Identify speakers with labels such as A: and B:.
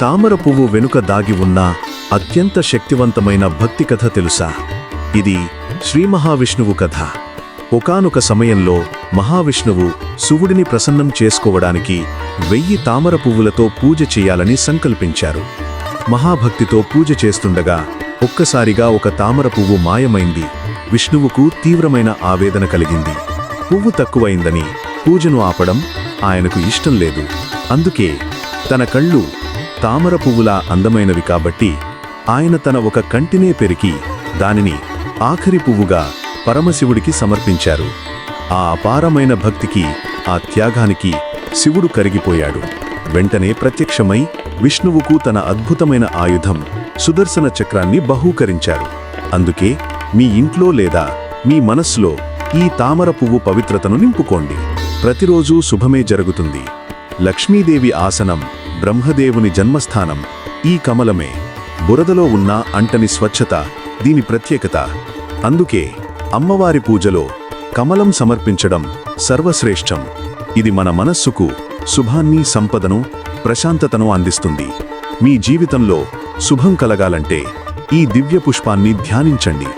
A: తామర పువ్వు వెనుక దాగి ఉన్న అత్యంత శక్తివంతమైన భక్తి కథ తెలుసా? ఇది శ్రీ మహావిష్ణువు కథ. ఒకానొక సమయంలో మహావిష్ణువు శివుడిని ప్రసన్నం చేసుకోవడానికి వెయ్యి తామర పువ్వులతో పూజ చేయాలని సంకల్పించారు. మహాభక్తితో పూజ చేస్తుండగా ఒక్కసారిగా ఒక తామర పువ్వు మాయమైంది. విష్ణువుకు తీవ్రమైన ఆవేదన కలిగింది. పువ్వు తక్కువైందని పూజను ఆపడం ఆయనకు ఇష్టం లేదు. అందుకే తన కళ్ళు తామర పువ్వులా అందమైనవి కాబట్టి ఆయన తన ఒక కంటినే పెరికి దానిని ఆఖరి పువ్వుగా పరమశివుడికి సమర్పించారు. ఆ అపారమైన భక్తికి ఆ త్యాగానికి శివుడు కరిగిపోయాడు. వెంటనే ప్రత్యక్షమై విష్ణువుకు తన అద్భుతమైన ఆయుధం సుదర్శన చక్రాన్ని బహూకరించారు. అందుకే మీ ఇంట్లో లేదా మీ మనస్సులో ఈ తామర పువ్వు పవిత్రతను నింపుకోండి. ప్రతిరోజూ శుభమే జరుగుతుంది. లక్ష్మీదేవి ఆసనం బ్రహ్మదేవుని జన్మస్థానం. ఈ కమలమే బురదలో ఉన్న అంటని స్వచ్ఛత దీని ప్రత్యేకత. అందుకే అమ్మవారి పూజలో కమలం సమర్పించడం సర్వశ్రేష్టం. ఇది మన మనస్సుకు శుభాన్ని సంపదను ప్రశాంతతను అందిస్తుంది. మీ జీవితంలో శుభం కలగాలంటే ఈ దివ్య పుష్పాన్ని ధ్యానించండి.